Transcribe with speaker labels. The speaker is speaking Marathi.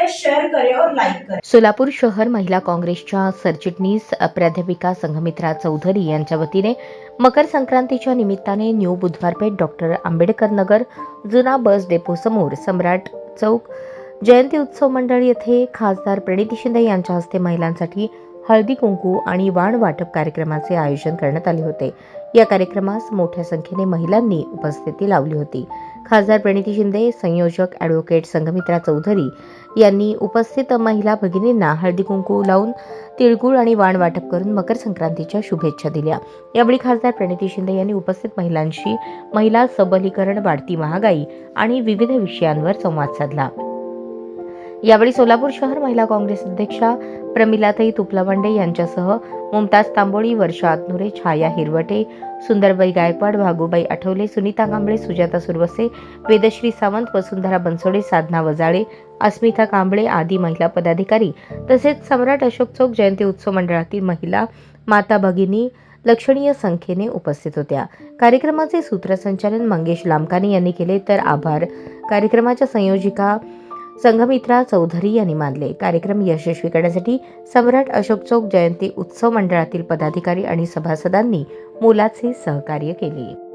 Speaker 1: करें शेयर करें और लाइक करें.
Speaker 2: सोलापूर शहर महिला काँग्रेसच्या सरचिटणीस प्राध्यापिका संघमित्रा चौधरी यांच्या वतीने मकर संक्रांतीच्या निमित्ताने न्यू बुधवारपेठ डॉक्टर आंबेडकर नगर जुना बस डेपो समोर सम्राट चौक जयंती उत्सव मंडळ येथे खासदार प्रणिती शिंदे यांच्या हस्ते महिलांसाठी हळदी कुंकू आणि वाण वाटप कार्यक्रमाचे आयोजन करण्यात आले होते. या कार्यक्रमास मोठ्या संख्येने महिलांनी उपस्थिती लावली होती. खासदार प्रणिती शिंदे संयोजक ॲडव्होकेट संघमित्रा चौधरी यांनी उपस्थित महिला भगिनींना हळदी कुंकू लावून तिळगुळ आणि वाण वाटप करून मकर संक्रांतीच्या शुभेच्छा दिल्या. यावेळी खासदार प्रणिती शिंदे यांनी उपस्थित महिलांशी महिला सबलीकरण वाढती महागाई आणि विविध विषयांवर संवाद साधला. यावेळी सोलापूर शहर महिला काँग्रेस अध्यक्षा प्रमिलाताई तुपलावंडे यांच्यासह मुमताज तांबोळी वर्षा आतनुरे छाया हिरवटे सुंदरबाई गायकवाड भागूबाई आठवले सुनीता कांबळे सुजाता सुरवसे वेदश्री सावंत वसुंधरा बनसोडे साधना वजाळे अस्मिता कांबळे आदी महिला पदाधिकारी तसेच सम्राट अशोक चौक जयंती उत्सव मंडळातील महिला माता भगिनी लक्षणीय संख्येने उपस्थित होत्या. कार्यक्रमाचे सूत्रसंचालन मंगेश लामकानी यांनी केले. तर आभार. कार्यक्रमाच्या संयोजिका संघमित्रा चौधरी यांनी मानले. कार्यक्रम यशस्वी करण्यासाठी सम्राट अशोक चौक जयंती उत्सव मंडळातील पदाधिकारी आणि सभासदांनी मोलाचे सहकार्य केले.